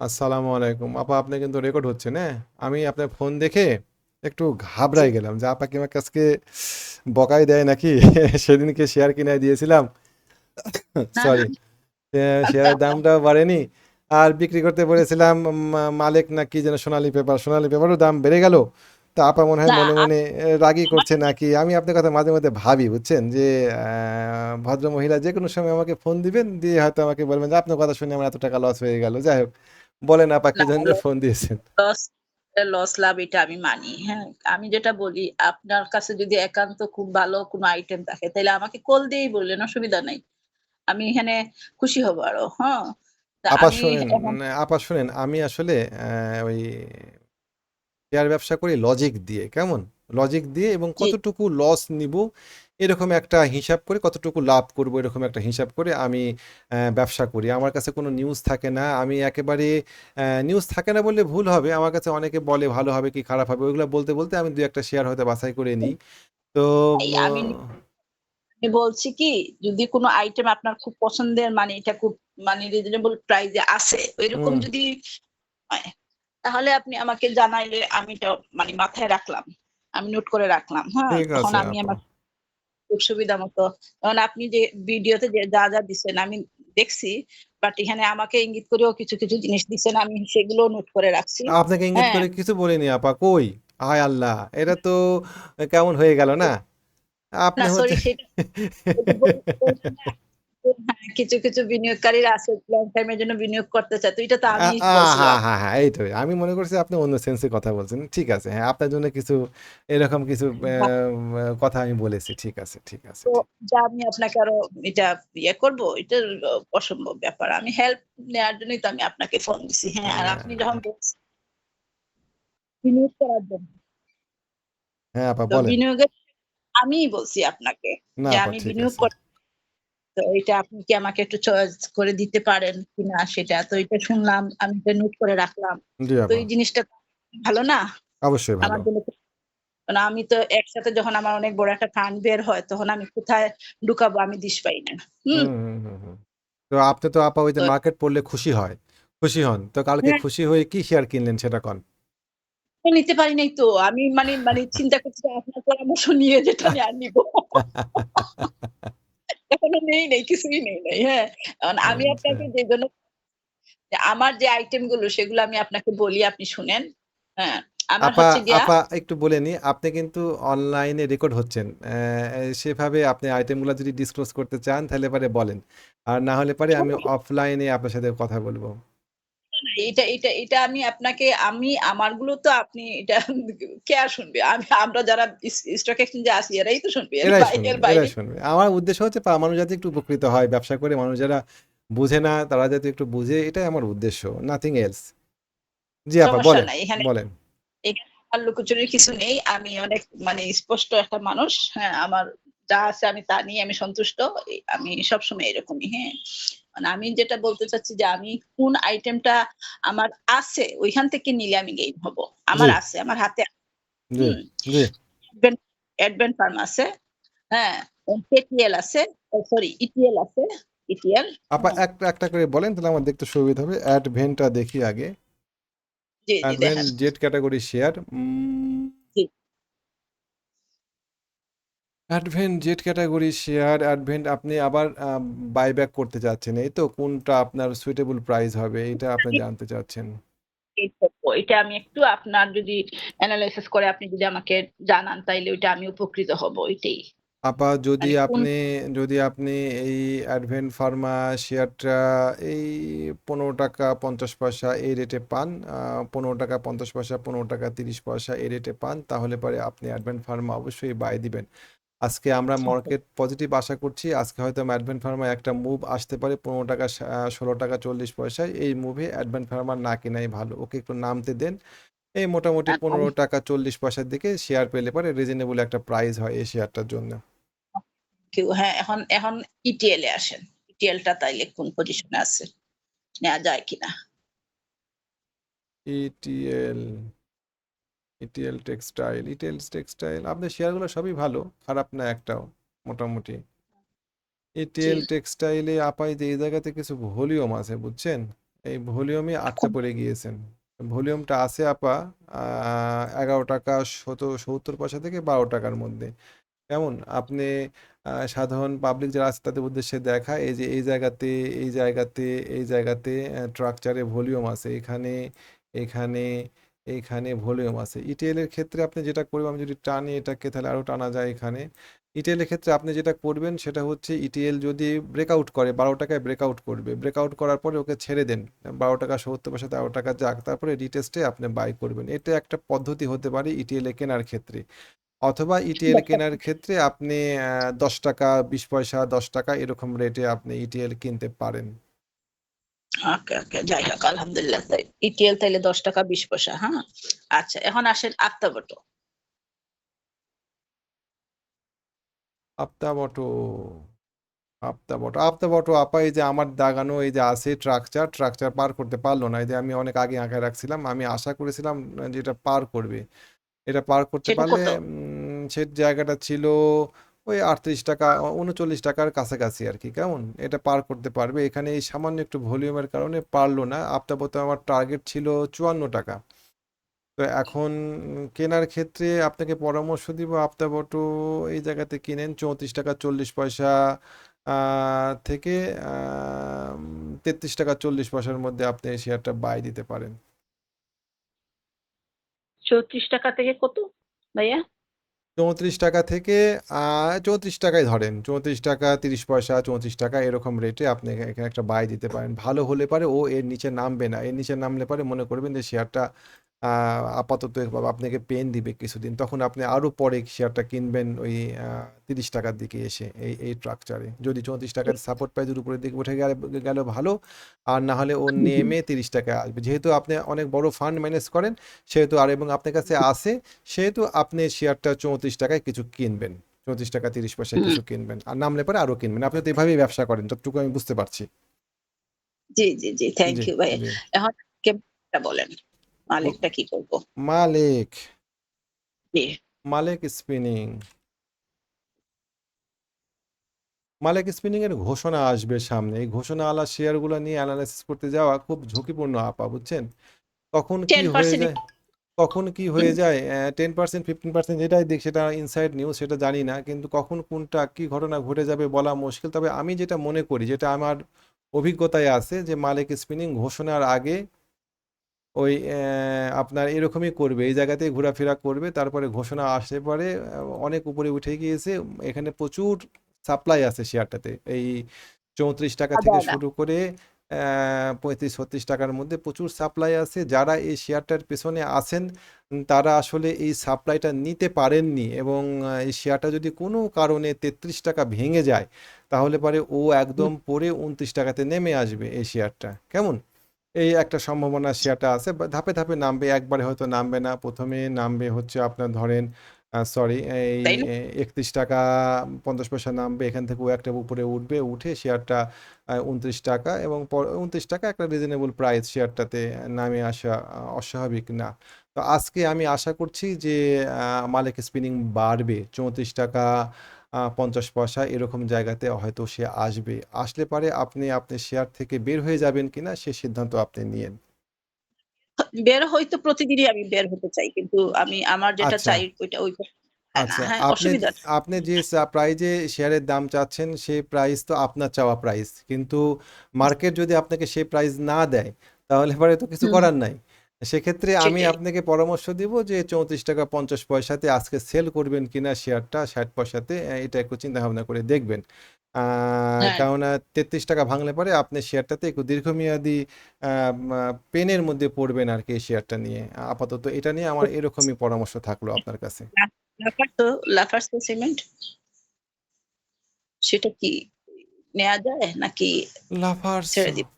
আসসালামু আলাইকুম। আপা আপনি কিন্তু রেকর্ড হচ্ছে না আমি আপনার ফোন দেখে একটু ঘাবড়াই গেলাম যে আপা কি আমার কাছকে বকাই দেয় নাকি? সেদিনকে শেয়ার কিনে দিয়েছিলাম। সরি শেয়ারের দামটাও বাড়েনি। আর বিক্রি করতে বলেছিলাম মালিক না কি যেন সোনালী পেপার সোনালী পেপারও দাম বেড়ে গেল। তা আপা মনে হয় মনে মনে এ, রাগই করছে নাকি? আমি আপনার কথা মাঝে মধ্যে ভাবি বুঝছেন? যে ভদ্র মহিলা যে কোনো সময় আমাকে ফোন দিবেন দিয়ে হয়তো আমাকে বলবেন যে আপনার কথা শুনে আমার এত টাকা লস হয়ে গেল। যাই হোক। বলেন আপা কি ফোন দিয়েছেন? লস লাভ এটা আমি মানি হ্যাঁ। আমি যেটা বলি আপনার কাছে যদি একান্ত খুব ভালো কোনো আইটেম থাকে তাহলে আমাকে কল দিয়েই বললেন অসুবিধা নাই। আমি এখানে খুশি হব আরও হ্যাঁ। আপা শুনেন আপা শুনেন আমি আসলে ওই শেয়ার ব্যবসা করি লজিক দিয়ে কেমন? লজিক দিয়ে এবং কতটুকু লস নিব এরকম একটা হিসাব করে কতটুকু লাভ করব এরকম একটা হিসাব করে আমি ব্যবসা করি। আমার কাছে কোনো নিউজ থাকে না। আমি একেবারে নিউজ থাকে না বললে ভুল হবে। আমার কাছে অনেকে বলে ভালো হবে কি খারাপ হবে ওইগুলো বলতে বলতে আমি দু একটা শেয়ার হয়তো বাছাই করে নিই। তো আমি বলছি কি যদি কোনো আইটেম আপনার খুব পছন্দের মানে এটা খুব মানে রিজনেবল প্রাইসে আছে ওইরকম যদি তাহলে আপনি আমাকে জানাইলে আমি এটা মানে মাথায় রাখলাম। আমি নোট করে রাখলাম হ্যাঁ? তখন আমি আমার খুব সুবিধা মতো। কারণ আপনি যে ভিডিওতে যে যা দিচ্ছেন আমি দেখছি বাট এখানে আমাকে ইঙ্গিত করেও কিছু কিছু জিনিস দিচ্ছেন আমি সেগুলো নোট করে রাখছি। আপনাকে ইঙ্গিত হ্যাঁ। করে কিছু বলিনি আপা। কই? হায় আল্লাহ এটা তো কেমন হয়ে গেল না? আপনি হচ্ছে হ্যাঁ, কিছু কিছু বিনিয়োগকারীরা আছে লং টাইমের জন্য বিনিয়োগ করতে চায় তো এটা তো আমি হ্যাঁ হ্যাঁ হ্যাঁ এই তো আমি মনে করছি আপনি অন্য সেন্সে কথা বলছেন ঠিক আছে হ্যাঁ আপনার জন্য কিছু এরকম কিছু কথা আমি বলেছি ঠিক আছে ঠিক আছে তো যা আমি আপনাকে আরও এটা ইয়ে করব এটা অসম্ভব ব্যাপার আমি হেল্প নেওয়ার জন্যই তো আমি আপনাকে ফোন দিছি হ্যাঁ আর আপনি যখন বিনিয়োগ করার জন্য। হ্যাঁ আপা বলেন। বিনিয়োগের আমিই বলছি আপনাকে যে আমি বিনিয়োগ আছে। কর তো এটা আপনি কি আমাকে একটু চয়েস করে দিতে পারেন কিনা সেটা? তো এটা শুনলাম আমি এটা নোট করে রাখলাম। তো এই জিনিসটা ভালো না? অবশ্যই ভালো। আমার জন্য কারণ আমি তো একসাথে যখন আমার অনেক বড় একটা ফান্ড বের হয় তখন আমি কোথায় ঢুকাবো আমি দিশ পাই না। হুম। তো আপনি তো আপা ওই যে মার্কেট পড়লে খুশি হয় খুশি হন। তো কালকে হ্যাঁ। খুশি হয়ে কি শেয়ার কিনলেন সেটা কন? নিতে পারি নাই তো। আমি মানে মানে চিন্তা করছি আপনার পরামর্শ নিয়ে যেটা আমি আর নিব। এখনও নেই নেই কিছুই নেই নেই হ্যাঁ। আমি আচ্ছা। আপনাকে যে জন্য আমার যে আইটেমগুলো সেগুলো আমি আপনাকে বলি আপনি শুনেন হ্যাঁ। আমার আপা হচ্ছে গিয়া আপা একটু বলে নি আপনি কিন্তু অনলাইনে রেকর্ড হচ্ছেন। আহ, সেভাবে আপনি আইটেমগুলো যদি ডিসক্লোজ করতে চান তাহলে পরে বলেন। আর না হলে পরে আমি অফলাইনে আপনার সাথে কথা বলব। এটা এটা এটা আমি আপনাকে আমি আমারগুলো তো আপনি এটা কে শুনবে। আমি আমরা যারা স্টক এক্সচেঞ্জে আছি এরাই তো শুনবে। এরাই শুনবে আমার উদ্দেশ্য হচ্ছে মানুষ যাতে একটু উপকৃত হয় ব্যবসা করে মানুষ যারা বুঝে না তারা যাতে একটু বুঝে এটাই আমার উদ্দেশ্য নাথিং এলস জি আপা বলেন বলেন। এখানে আমার লুকোচুরির কিছু নেই আমি অনেক মানে স্পষ্ট একটা মানুষ হ্যাঁ আমার যা আছে আমি তা নিয়ে আমি সন্তুষ্ট আমি সবসময় এরকমই হ্যাঁ। মানে আমি যেটা বলতে চাচ্ছি যে আমি কোন আইটেমটা আমার আছে ওইখান থেকে নিলে আমি গেইন হব। আমার আছে আমার হাতে অ্যাডভেন্ট ফার্ম আছে হ্যাঁ। কেটিএল আছে সরি ইটিএল আছে ইটিএল আপা একটা একটা করে বলেন তাহলে আমার দেখতে সুবিধা হবে। অ্যাডভেন্টটা দেখি আগে। জেড ক্যাটাগরি শেয়ার জি Advent Z category share Advent আপনি আবার বাইব্যাক করতে চাচ্ছেন এই তো কোনটা আপনার সুইটেবল প্রাইস হবে এটা আপনি জানতে চাচ্ছেন। এটা আমি একটু আপনার যদি অ্যানালাইসিস করে আপনি যদি আমাকে জানান তাইলে ওইটা আমি উপকৃত হব ওইটাই। আপা যদি মানে আপনি যদি আপনি এই অ্যাডভেন্ট ফার্মা শেয়ারটা এই পনেরো টাকা পঞ্চাশ পয়সা এই রেটে পান পনেরো টাকা পঞ্চাশ পয়সা পনেরো টাকা তিরিশ পয়সা এই রেটে পান তাহলে পরে আপনি অ্যাডভেন্ট ফার্মা অবশ্যই বাই দিবেন। আজকে আমরা আচ্ছা। মার্কেট পজিটিভ আশা করছি। আজকে হয়তো অ্যাডভেন্ট ফার্মা একটা মুভ আসতে পারে পনেরো টাকা ষোলো টাকা চল্লিশ পয়সায়। এই মুভে অ্যাডভেন্ট ফার্মার না কেনাই ভালো। ওকে একটু নামতে দেন। এই মোটামুটি পনেরো টাকা চল্লিশ পয়সার দিকে শেয়ার পেলে পরে রিজনেবল একটা প্রাইস হয় এই শেয়ারটার জন্য। কেউ হ্যাঁ এখন এখন ইটিএল এ আসেন। ইটিএলটা তাইলে কোন পজিশনে আছে? নেওয়া যায় কিনা? ETL ETL textile ETL textile আপনার শেয়ারগুলো সবই ভালো খারাপ না একটাও মোটামুটি। ইটিএল টেক্সটাইলে আপাই যে এই জায়গাতে কিছু ভলিউম আছে বুঝছেন? এই ভলিউমে আটটা পড়ে গিয়েছেন। ভলিউমটা আছে আপা এগারো টাকা শত সত্তর পয়সা থেকে বারো টাকার মধ্যে। কেমন? আপনি সাধারণ পাবলিক যারা আছে তাদের উদ্দেশ্যে দেখা এই যে এই জায়গাতে এই জায়গাতে এই জায়গাতে ট্রাকচারে ভলিউম আছে। এখানে এখানে এইখানে ভলিউম আছে। ইটিএল এর ক্ষেত্রে আপনি যেটা করবেন, আমি যদি টানি এটাকে, তাহলে আরও টানা যায় এখানে। ইটিএল এর ক্ষেত্রে আপনি যেটা করবেন, সেটা হচ্ছে ইটিএল যদি ব্রেকআউট করে, বারো টাকায় ব্রেকআউট করবে। ব্রেকআউট করার পরে ওকে ছেড়ে দেন। বারো টাকা সত্তর পয়সা তেরো টাকা যাক, তারপরে রিটেস্টে আপনি বাই করবেন। এটা একটা পদ্ধতি হতে পারে ইটিএল কেনার ক্ষেত্রে। অথবা ইটিএল কেনার ক্ষেত্রে আপনি দশ টাকা, বিশ পয়সা, দশ টাকা এরকম রেটে আপনি ইটিএল কিনতে পারেন। ওকে ওকে যাই হোক আলহামদুলিল্লাহ তাই। ইটিএল তাইলে দশ টাকা বিশ পয়সা হ্যাঁ? আচ্ছা এখন আসেন আফতাবটো আপতা বটো আপতা বটো আপতা বটো আপা এই যে আমার দাগানো এই যে আছে ট্রাকচার ট্রাকচার পার করতে পারল না। এই যে আমি অনেক আগে আঁকায় রাখছিলাম আমি আশা করেছিলাম যে এটা পার করবে। এটা পার করতে পারলে উম, সে জায়গাটা ছিল ওই আটত্রিশ টাকা উনচল্লিশ টাকার কাছাকাছি আর কি, কেমন? এটা পার করতে পারবে। এখানে এই সামান্য একটু ভলিউমের কারণে পারল না। আপতা বতো আমার টার্গেট ছিল চুয়ান্ন টাকা। তো এখন কেনার ক্ষেত্রে আপনাকে পরামর্শ দিব আপতাবটো এই জায়গাতে কিনেন, চৌত্রিশ টাকা চল্লিশ পয়সা থেকে তেত্রিশ টাকা চল্লিশ পয়সার মধ্যে আপনি এই শেয়ারটা বাই দিতে পারেন। চৌত্রিশ টাকা থেকে কত, ভাইয়া? চৌত্রিশ টাকা থেকে চৌত্রিশ টাকায় ধরেন, চৌত্রিশ টাকা, তিরিশ পয়সা, চৌত্রিশ টাকা এরকম রেটে আপনি এখানে একটা বাই দিতে পারেন। ভালো হলে পারে ও এর নিচে নামবে না। এর নিচে নামলে পারে মনে করবেন যে শেয়ারটা আপাতত আপনাকে পেন দিবে কিছুদিন। তখন আপনি আরও পরে শেয়ারটা কিনবেন ওই তিরিশ টাকার দিকে এসে এই এই স্ট্রাকচারে যদি চৌত্রিশ টাকার সাপোর্ট প্রাইজের উপরের দিকে উঠে গেলে গেল ভালো। আর না হলে ও নেমে তিরিশ টাকায় আসবে। যেহেতু আপনি অনেক বড় ফান্ড ম্যানেজ করেন সেহেতু আর এবং আপনার কাছে আছে সেহেতু আপনি শেয়ারটা চৌত্রিশ টাকায় কিছু কিনবেন। চৌত্রিশ টাকা তিরিশ পয়সায় কিছু কিনবেন। আর নামলে পরে আরও কিনবেন। আপনি তো এভাবেই ব্যবসা করেন যতটুকু আমি বুঝতে পারছি। জি জি জি। থ্যাংক ইউ ভাইয়া। জি। এখন বলেন? মালিকটা কি করব? মালিক। জি মালিক স্পিনিং মালিক স্পিনিং এর ঘোষণা আসবে সামনে। এই ঘোষণা আলা শেয়ারগুলো নিয়ে অ্যানালাইসিস করতে যাওয়া খুব ঝুঁকিপূর্ণ আপা বুঝছেন? তখন কি হয়ে যায়? কখন কি হয়ে যায়? টেন পার্সেন্ট ফিফটিন পার্সেন্ট যেটাই দিক সেটা ইনসাইড নিউজ সেটা জানি না কিন্তু কখন কোনটা কি ঘটনা ঘটে যাবে বলা মুশকিল। তবে আমি যেটা মনে করি যেটা আমার অভিজ্ঞতায় আছে যে মালিক স্পিনিং ঘোষণার আগে ওই আপনার এরকমই করবে। এই জায়গাতেই ঘোরাফেরা করবে তারপরে ঘোষণা আসতে পারে। অনেক উপরে উঠে গিয়েছে। এখানে প্রচুর সাপ্লাই আছে শেয়ারটাতে। এই চৌত্রিশ টাকা থেকে শুরু করে পঁয়ত্রিশ ছত্রিশ টাকার মধ্যে প্রচুর সাপ্লাই আছে। যারা এই শেয়ারটার পেছনে আছেন তারা আসলে এই সাপ্লাইটা নিতে পারেননি এবং এই শেয়ারটা যদি কোনো কারণে তেত্রিশ টাকা ভেঙে যায় তাহলে পরে ও একদম পরে উনত্রিশ টাকাতে নেমে আসবে এই শেয়ারটা। কেমন? এই একটা সম্ভাবনা শেয়ারটা আছে ধাপে ধাপে নামবে একবারে হয়তো নামবে না। প্রথমে নামবে হচ্ছে আপনার ধরেন সরি এই একত্রিশ টাকা পঞ্চাশ পয়সা নামবে এখান থেকে ও একটা উপরে উঠবে উঠে শেয়ারটা উনত্রিশ টাকা এবং উনত্রিশ টাকা একটা রিজনেবল প্রাইস শেয়ারটাতে নামে আসা অস্বাভাবিক না। তো আজকে আমি আশা করছি যে মালিক স্পিনিং বাড়বে। চৌত্রিশ টাকা পঞ্চাশ পয়সা এরকম জায়গাতে হয়তো সে আসবে। আসলে পারে আপনি আপনি শেয়ার থেকে বের হয়ে যাবেন কিনা সে সিদ্ধান্ত আপনি নিয়েন। বের হয়তো প্রতিদিনই আমি বের হতে চাই কিন্তু আমি আমার যেটা আচ্ছা। চাই ওইটা ওই হ্যাঁ আচ্ছা হ্যাঁ আপনি। আপনি যে প্রাইজে শেয়ারের দাম চাচ্ছেন সেই প্রাইস তো আপনার চাওয়া প্রাইস কিন্তু মার্কেট যদি আপনাকে সেই প্রাইস না দেয় তাহলে পরে তো কিছু করার নাই। সেক্ষেত্রে আমি সেটাই আপনাকে পরামর্শ দিব যে চৌত্রিশ টাকা পঞ্চাশ পয়সাতে আজকে সেল করবেন কিনা শেয়ারটা ষাট পয়সাতে এটা একটু চিন্তা ভাবনা করে দেখবেন। হ্যাঁ। কেননা তেত্রিশ টাকা ভাঙলে পরে আপনি শেয়ারটাতে একটু দীর্ঘমেয়াদী পেনের মধ্যে পড়বেন আর কি এই শেয়ারটা নিয়ে। আপাতত এটা নিয়ে আমার এরকমই পরামর্শ থাকল আপনার কাছে। সিমেন্ট? সেটা কি নেওয়া যায় নাকি লাফার্স ছেড়ে দিব?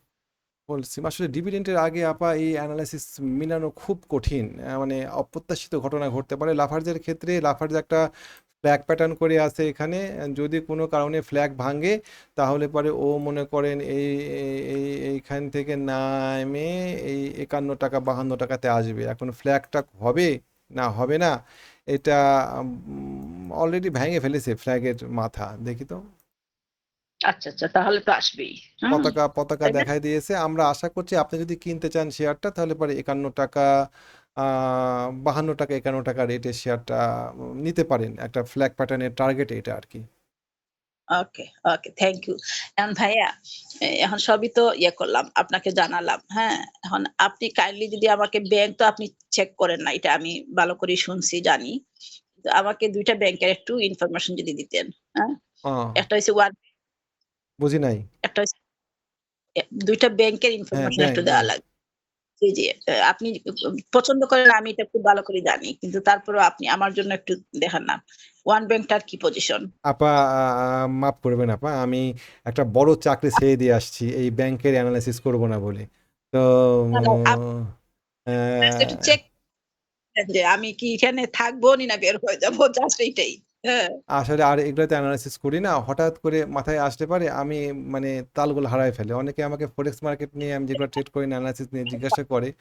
বলছি, আসলে ডিভিডেন্টের আগে আপা এই অ্যানালাইসিস মিলানো খুব কঠিন। মানে অপ্রত্যাশিত ঘটনা ঘটতে পারে। লাফার্জের ক্ষেত্রে, লাফার্জ একটা ফ্ল্যাগ প্যাটার্ন করে আছে এখানে। যদি কোনো কারণে ফ্ল্যাগ ভাঙে, তাহলে পরে ও মনে করেন এই এইখান থেকে নামে এই একান্ন টাকা, বাহান্ন টাকাতে আসবে। এখন ফ্ল্যাগটা হবে না হবে না, এটা অলরেডি ভেঙে ফেলেছে ফ্ল্যাগের মাথা। দেখি তো। আচ্ছা আচ্ছা তাহলে তো আসবেই। পতাকা পতাকা দেখাই দিয়েছে। আমরা আশা করছি আপনি যদি কিনতে চান শেয়ারটা তাহলে পরে একান্ন টাকা বাহান্ন টাকা একান্ন টাকা রেটে শেয়ারটা নিতে পারেন। একটা ফ্ল্যাগ প্যাটার্নের টার্গেট এটা আর কি। ওকে ওকে থ্যাংক ইউ এখন ভাইয়া এখন সবই তো ইয়ে করলাম আপনাকে জানালাম হ্যাঁ? এখন আপনি কাইন্ডলি যদি আমাকে ব্যাংক তো আপনি চেক করেন না এটা আমি ভালো করে শুনছি জানি। আমাকে দুইটা ব্যাংকের একটু ইনফরমেশন যদি দিতেন হ্যাঁ? একটা হচ্ছে ওয়ান বুঝি নাই? একটা দুইটা ব্যাংকের হ্যাঁ ইনফরমেশন একটু দেওয়া জি জি আপনি পছন্দ করেন আমি এটা খুব ভালো করে জানি কিন্তু তারপরেও আপনি আমার জন্য একটু দেখান না। ওয়ান ব্যাংকটার কি পজিশন আপা মাফ করবেন আপা আমি একটা বড় চাকরি ছেড়ে দিয়ে আসছি এই ব্যাংকের অ্যানালাইসিস করব না বলে। তো চেক যে আমি কি এখানে থাকব নি না বের হয়ে যাব জাস্ট এইটাই। হ্যাঁ। আসলে আর এগুলোতে অ্যানালাইসিস করি না। হঠাৎ করে মাথায় আসতে পারে আমি মানে তালগুলো হারায় ফেলে। অনেকে আমাকে ফরেক্স মার্কেট নিয়ে আমি যেগুলো ট্রেড করি না অ্যানালাইসিস নিয়ে জিজ্ঞাসা করে।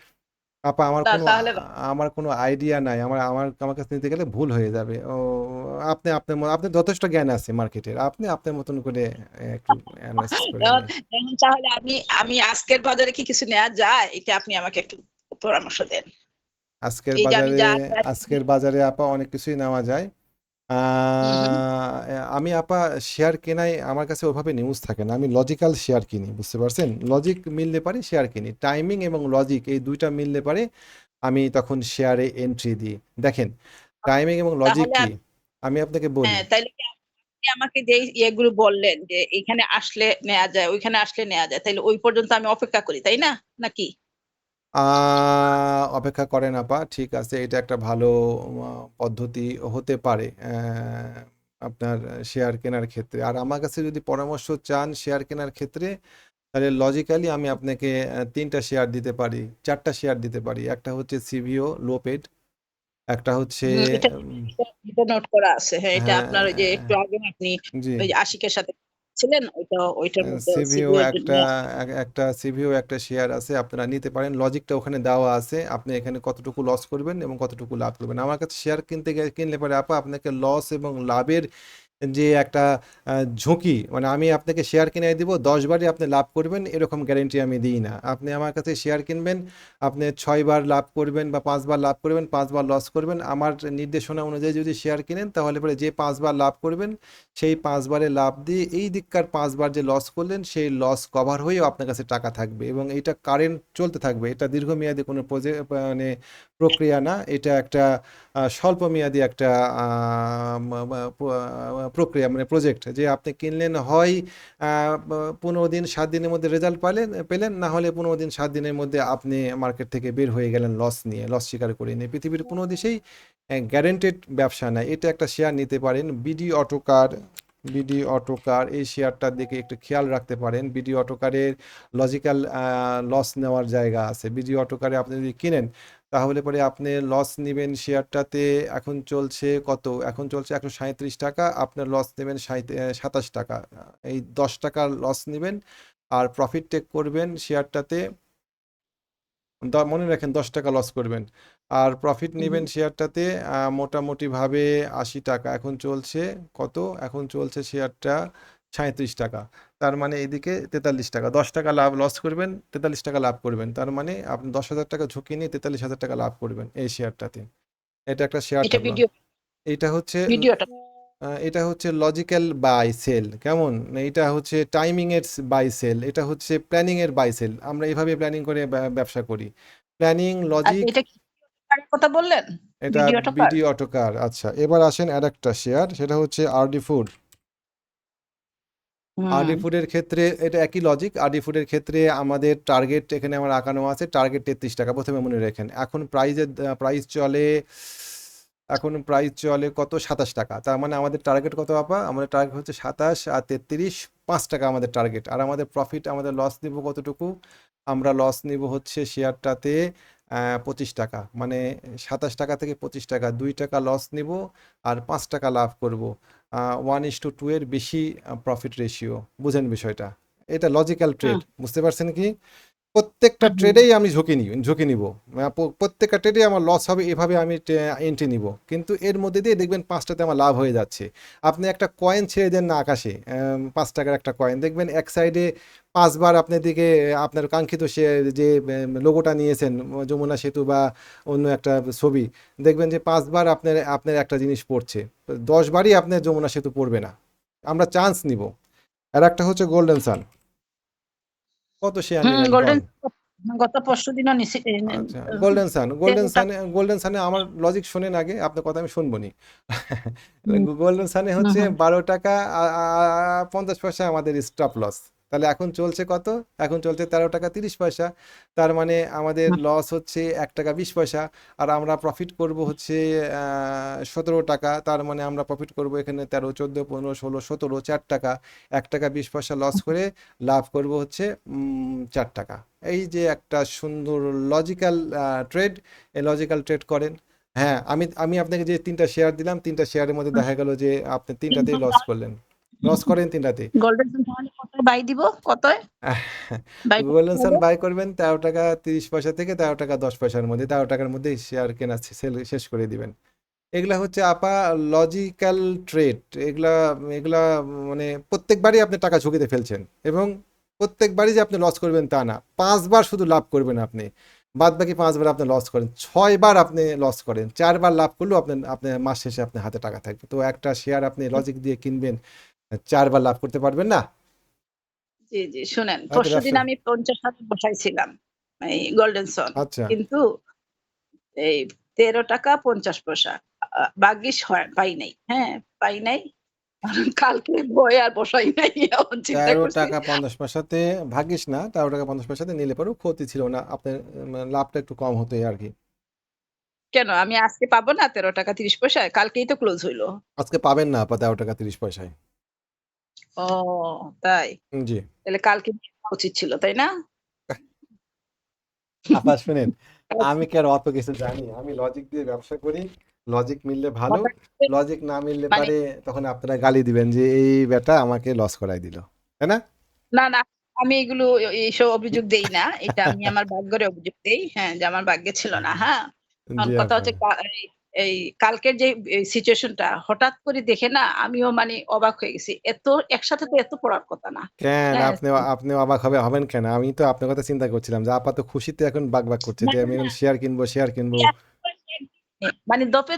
আপা আমার তা- কোনো তাহলে আমার কোনো আইডিয়া নাই। আমার আমার আমার কাছে নিতে গেলে ভুল হয়ে যাবে। ও আপনি আপনার ম- আপনার যথেষ্ট জ্ঞান আছে মার্কেটের আপনি আপনার মতন করে একটু অ্যানালাইসিস করে নিন। তাহলে আমি আমি আজকের বাজারে কি কিছু নেওয়া যায়? এটা আপনি আমাকে একটু পরামর্শ দেন। আজকের এই যে আমি বাজারে যা আজকের বাজারে আপা অনেক কিছুই নেওয়া যায়। আহ, আমি আপা শেয়ার কেনাই আমার কাছে ওভাবে নিউজ থাকে না। আমি লজিক্যাল শেয়ার কিনি বুঝতে পারছেন? লজিক মিললে পারে শেয়ার কিনি। টাইমিং এবং লজিক এই দুইটা মিললে পারে আমি তখন শেয়ারে এন্ট্রি দিই। দেখেন টাইমিং এবং লজিক তাহলে কি? আমি আপনাকে বলি। হ্যাঁ তাইলে কি আপনি আমাকে যে ইয়েগুলো বললেন যে এখানে আসলে নেওয়া যায় ওইখানে আসলে নেওয়া যায় তাইলে ওই পর্যন্ত আমি অপেক্ষা করি তাই না? নাকি? অপেক্ষা করেন আপা ঠিক আছে এটা একটা ভালো পদ্ধতি হতে পারে আপনার শেয়ার কেনার ক্ষেত্রে। আর আমার কাছে যদি পরামর্শ চান শেয়ার কেনার ক্ষেত্রে তাহলে লজিক্যালি আমি আপনাকে তিনটা শেয়ার দিতে পারি চারটা শেয়ার দিতে পারি। একটা হচ্ছে সিভিও লো পেড একটা হচ্ছে এটা নোট করা আছে হ্যাঁ এটা হ্যাঁ আপনার ওই যে একটু আগে আপনি ওই আশিকের সাথে ছিলেন ওইটা ওইটার মধ্যে সিভিও একটা এক- একটা সিভিও একটা শেয়ার আছে আপনারা নিতে পারেন। লজিকটা ওখানে দেওয়া আছে আপনি এখানে কতটুকু লস করবেন এবং কতটুকু লাভ করবেন। আমার কাছে শেয়ার কিনতে গেলে কিনলে পরে আপা আপনাকে লস এবং লাভের যে একটা ঝুঁকি মানে আমি আপনাকে শেয়ার কিনে দিব, দশ বারই আপনি লাভ করবেন, এরকম গ্যারেন্টি আমি দিই না। আপনি আমার কাছে শেয়ার কিনবেন, আপনি ছয়বার লাভ করবেন বা পাঁচবার লাভ করবেন পাঁচবার লস করবেন, আমার নির্দেশনা অনুযায়ী যদি শেয়ার কিনেন, তাহলে পরে যে পাঁচবার লাভ করবেন, সেই পাঁচবারে লাভ দিয়ে এই দিককার পাঁচবার যে লস করলেন, সেই লস কভার হয়েও আপনার কাছে টাকা থাকবে এবং এটা কারেন্ট চলতে থাকবে, এটা দীর্ঘমেয়াদী কোনো মানে প্রক্রিয়া না এটা একটা আহ, স্বল্প মেয়াদী একটা প্রক্রিয়া মানে প্রজেক্ট যে আপনি কিনলেন হয় পনেরো দিন সাত দিনের মধ্যে রেজাল্ট পেলেন পেলেন না হলে পনেরো দিন সাত দিনের মধ্যে আপনি মার্কেট থেকে বের হয়ে গেলেন লস নিয়ে লস স্বীকার করে নিয়ে। পৃথিবীর কোনো দেশেই গ্যারেন্টেড ব্যবসা না এটা একটা শেয়ার নিতে পারেন বিডি অটোকার বিডি অটোকার এই শেয়ারটার দিকে একটু খেয়াল রাখতে পারেন। বিডি অটোকারের লজিক্যাল লস নেওয়ার জায়গা আছে। বিডি অটোকারে আপনি যদি কিনেন তাহলে পরে আপনি লস নেবেন শেয়ারটাতে এখন চলছে কত? এখন চলছে একশো সাঁত্রিশ টাকা আপনার লস নেবেন সাতাশ টাকা। এই দশ টাকা লস নেবেন আর প্রফিট টেক করবেন শেয়ারটাতে মনে রাখেন দশ টাকা লস করবেন। আর প্রফিট নেবেন শেয়ারটাতে মোটামুটিভাবে আশি টাকা। এখন চলছে কত? এখন চলছে শেয়ারটা সাঁত্রিশ টাকা। তার মানে এদিকে তেতাল্লিশ টাকা। দশ টাকা লাভ লস করবেন তেতাল্লিশ টাকা লাভ করবেন। তার মানে আপনি দশ হাজার টাকা ঝুঁকি নিয়ে তেতাল্লিশ হাজার টাকা লাভ করবেন এই শেয়ারটাতে। এটা একটা শেয়ার এটা হচ্ছে এটা হচ্ছে লজিক্যাল বাই সেল কেমন? এটা হচ্ছে টাইমিং এর বাই সেল এটা হচ্ছে প্ল্যানিং এর বাই সেল আমরা এইভাবে প্ল্যানিং করে ব্যবসা করি। প্ল্যানিং আচ্ছা লজিক এটা কথা বললেন? এটা বিডি অটোকার আচ্ছা এবার আসেন আর একটা শেয়ার। সেটা হচ্ছে আরডি ফুড আরডি ফুডের ক্ষেত্রে এটা একই লজিক আরডি ফুডের ক্ষেত্রে আমাদের টার্গেট এখানে আমার আঁকানো আছে টার্গেট তেত্রিশ টাকা প্রথমে মনে রেখেন। এখন প্রাইজের প্রাইস চলে, এখন প্রাইস চলে কত? সাতাশ টাকা। তার মানে আমাদের টার্গেট কত আপা? আমাদের টার্গেট হচ্ছে সাতাশ আর তেত্রিশ, পাঁচ টাকা আমাদের টার্গেট আর আমাদের প্রফিট আমাদের লস নিব কতটুকু? আমরা লস নিব হচ্ছে শেয়ারটাতে পঁচিশ টাকা। মানে সাতাশ টাকা থেকে পঁচিশ টাকা। দুই টাকা লস নিব আর পাঁচ টাকা লাভ করব। ওয়ান ইস টু টু এর বেশি প্রফিট রেশিও বুঝেন বিষয়টা? এটা লজিক্যাল ট্রেড বুঝতে পারছেন কি? প্রত্যেকটা ট্রেডেই আমি ঝুঁকি নিই ঝুঁকি নিব। প্রত্যেকটা ট্রেডে আমার লস হবে এভাবে আমি এন্ট্রি নিব। কিন্তু এর মধ্যে দিয়ে দেখবেন পাঁচটাতে আমার লাভ হয়ে যাচ্ছে। আপনি একটা কয়েন ছেড়ে দেন না আকাশে পাঁচ টাকার একটা কয়েন দেখবেন এক সাইডে পাঁচবার আপনার দিকে আপনার কাঙ্ক্ষিত সে যে লোগোটা নিয়েছেন যমুনা সেতু বা অন্য একটা ছবি দেখবেন যে পাঁচবার আপনার আপনার একটা জিনিস পড়ছে। দশবারই আপনার যমুনা সেতু পড়বে না। আমরা চান্স নিব। আর একটা হচ্ছে গোল্ডেন সান কত শেয়ার গোল্ডেন গত পরশু দিনও গোল্ডেন সান গোল্ডেন সানে গোল্ডেন সানে আমার লজিক শোনেন আগে আপনার কথা আমি শুনব নি। গোল্ডেন সানে হচ্ছে বারো টাকা পঞ্চাশ পয়সা আমাদের স্টপ লস তাহলে এখন চলছে কত? এখন চলছে তেরো টাকা তিরিশ পয়সা। তার মানে আমাদের লস হচ্ছে এক টাকা বিশ পয়সা। আর আমরা প্রফিট করব হচ্ছে সতেরো টাকা। তার মানে আমরা প্রফিট করব এখানে তেরো চোদ্দ পনেরো ষোলো সতেরো চার টাকা। এক টাকা বিশ পয়সা লস করে লাভ করব হচ্ছে চার টাকা। এই যে একটা সুন্দর লজিক্যাল ট্রেড এই লজিক্যাল ট্রেড করেন। হ্যাঁ আমি আমি আপনাকে যে তিনটা শেয়ার দিলাম তিনটা শেয়ারের মধ্যে দেখা গেল যে আপনি তিনটাতেই লস করলেন। লস করেন তিনটাতে গোল্ডেন কত বাই দিব? কত গোল্ডেন সান বাই করবেন তেরো টাকা তিরিশ পয়সা থেকে তেরো টাকা দশ পয়সার মধ্যে তেরো টাকার মধ্যে শেয়ার কেনা সেল শেষ করে দিবেন। এগুলা হচ্ছে আপা লজিক্যাল ট্রেড এগুলা এগুলা মানে প্রত্যেকবারই আপনি টাকা ঝুঁকিতে ফেলছেন এবং প্রত্যেকবারই যে আপনি লস করবেন তা না। পাঁচবার শুধু লাভ করবেন আপনি। বাদ বাকি পাঁচবার আপনি লস করেন। ছয়বার আপনি লস করেন। চারবার লাভ করলেও আপনার আপনার মাস শেষে আপনার হাতে টাকা থাকবে। তো একটা শেয়ার আপনি লজিক দিয়ে কিনবেন চারবার লাভ করতে পারবেন না? জি জি শুনেন আচ্ছা, পরশু দিন আমি পঞ্চাশ হাজার বসাইছিলাম এই গোল্ডেন সন আচ্ছা। কিন্তু এই তেরো টাকা পঞ্চাশ পয়সা ভাগ্যিস হয় পাই নাই হ্যাঁ পাই নাই। কালকে বই আর বসাই নাই তেরো টাকা পঞ্চাশ পয়সাতে ভাগিস না তেরো টাকা পঞ্চাশ পয়সাতে নিলে পরেও ক্ষতি ছিল না আপনার লাভটা একটু কম হতো আর কি। কেন? আমি আজকে পাবো না তেরো টাকা তিরিশ পয়সায়? কালকেই তো ক্লোজ হইল। আজকে পাবেন না তেরো টাকা তিরিশ পয়সায়। ও তাই? জি। তাহলে কালকে উচিত ছিল তাই না? আপা শুনেন আমি কি আর অত কিছু জানি? আমি লজিক দিয়ে ব্যবসা করি লজিক মিললে ভালো লজিক না মিললে মানে- পারে তখন আপনারা গালি দিবেন যে এই বেটা আমাকে লস করাই দিল। তাই না? না না আমি এগুলো এইসব অভিযোগ দেই না এটা আমি আমার ভাগ্যের অভিযোগ দেই হ্যাঁ যে আমার ভাগ্যে ছিল না হ্যাঁ? কথা হচ্ছে এই- কালকের যে সিচুয়েশনটা হঠাৎ করে দেখে না আমিও মানে অবাক হয়ে গেছি। এত একসাথে তো এত পড়ার কথা না। কেন? হ্যাঁ, আপনি আপনি অবাক হবে হবেন কেন? আমি তো আপনার কথা চিন্তা করছিলাম যে আপা তো খুশিতে এখন বাগ বাগ করছে যে আমি এখন শেয়ার কিনবো শেয়ার কিনবো। মানে দফে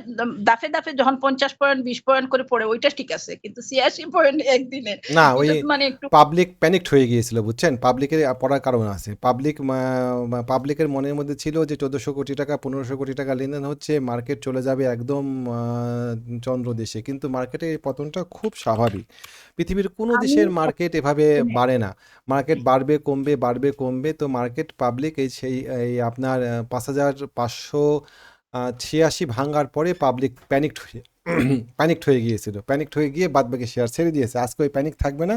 দাফে দাফে যখন পঞ্চাশ পয়েন্ট বিশ পয়েন্ট করে পড়ে ওইটা ঠিক আছে। কিন্তু ছিয়াশি পয়েন্ট একদিনে। না ওই মানে একটু পাবলিক প্যানিকড হয়ে গিয়েছিল বুঝছেন? পাবলিকের পড়ার কারণ আছে। পাবলিক পাবলিকের মনের মধ্যে ছিল যে চোদ্দোশো কোটি টাকা পনেরোশো কোটি টাকা লেনদেন হচ্ছে মার্কেট চলে যাবে একদম আহ, চন্দ্র দেশে। কিন্তু মার্কেটে এই পতনটা খুব স্বাভাবিক। পৃথিবীর কোনো দেশের মার্কেট এভাবে বাড়ে না। মার্কেট বাড়বে কমবে বাড়বে কমবে তো মার্কেট পাবলিক এই সেই এই আপনার পাঁচ হাজার পাঁচশো ছিয়াশি ভাঙার পরে পাবলিক প্যানিকড হয়ে প্যানিকড হয়ে গিয়েছিল। প্যানিকড হয়ে গিয়ে বাদবাকি শেয়ার ছেড়ে দিয়েছে। আজকে ওই প্যানিক থাকবে না।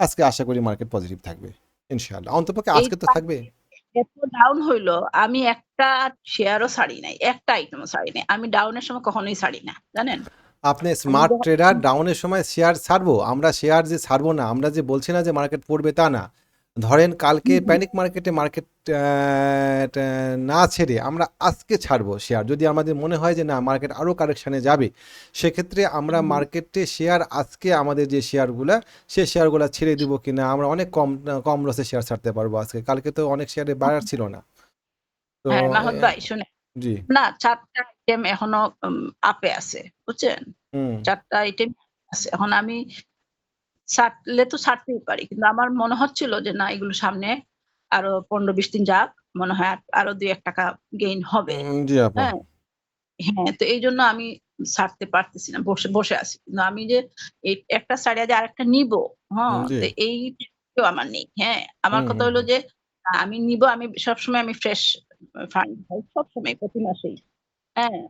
আজকে আশা করি মার্কেট পজিটিভ থাকবে ইনশাআল্লাহ। অন্তপক্ষে আজকে তো থাকবে। এত ডাউন হইল আমি একটা শেয়ারও ছাড়ি নাই একটা আইটেমও ছাড়ি নাই। আমি ডাউনের সময় কখনোই ছাড়ি না জানেন? আপনি স্মার্ট ট্রেডার ডাউনের সময় শেয়ার ছাড়বো। আমরা শেয়ার যে ছাড়বো না আমরা যে বলছি না যে মার্কেট পড়বে তা না। ধরেন কালকে প্যানিক মার্কেটে মার্কেট না ছেড়ে আমরা আজকে ছাড়বো শেয়ার যদি আমাদের মনে হয় যে না মার্কেট আরও কারেকশানে যাবে সেক্ষেত্রে আমরা মার্কেটে শেয়ার আজকে আমাদের যে শেয়ারগুলা সে শেয়ারগুলো ছেড়ে দিব কিনা আমরা অনেক কম কম লসে শেয়ার ছাড়তে পারব আজকে। কালকে তো অনেক শেয়ারে বাড়ার ছিল না। তো হ্যাঁ ভাই শুনে জি। না চারটা আইটেম এখনও আপে আছে বুঝছেন? চারটা আইটেম আছে। এখন আমি ছাড়লে তো ছাড়তেই পারি। কিন্তু আমার মনে হচ্ছিল যে না এগুলো সামনে আরও পনেরো বিশ দিন যাক। মনে হয় আর- দুই এক টাকা গেইন হবে। হ্যাঁ। হ্যাঁ তো এই জন্য আমি ছাড়তে পারতেছি না বসে বসে আছি। কিন্তু আমি যে এই একটা ছাড়িয়ে যে আরেকটা নিব হ্যাঁ তো এই আমার নেই হ্যাঁ। আমার কথা হলো যে আমি নিব আমি সবসময় আমি ফ্রেশ ফান্ড সবসময় প্রতি মাসেই। হ্যাঁ।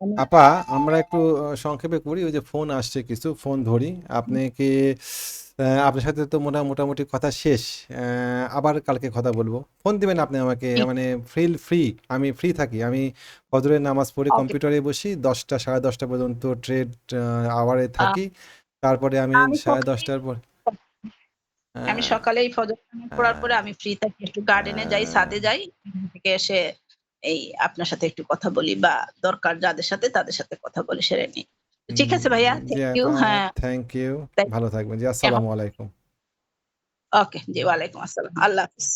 আমি আপা আমরা একটু সংক্ষেপে করি ওই যে ফোন আসছে কিছু ফোন ধরি। আপনি কি আহ, আপনার সাথে তো মোটা মোটামুটি কথা শেষ আহ, আবার কালকে কথা বলব। ফোন দিবেন আপনি আমাকে ঠিক। মানে ফিল ফ্রি আমি ফ্রি থাকি। আমি ফজরের নামাজ পড়ে. কম্পিউটারে বসি দশটা সাড়ে দশটা পর্যন্ত ট্রেড আওয়ারে থাকি। তারপরে আমি আমি সাড়ে কখনোই- দশটার পর আমি আহ, সকালেই ফজর নামাজ পড়ার পরে আমি ফ্রি থাকি একটু গার্ডেনে যাই ছাদে যাই এখান থেকে এসে এই আপনার সাথে একটু কথা বলি বা দরকার যাদের সাথে তাদের সাথে কথা বলি সেরে নিই। ঠিক আছে ভাইয়া থ্যাংক ইউ হ্যাঁ। থ্যাংক ইউ ভালো থাকবেন জি আসসালামু আলাইকুম। ওকে জি ওয়ালাইকুম আসসালাম আল্লাহ হাফিজ।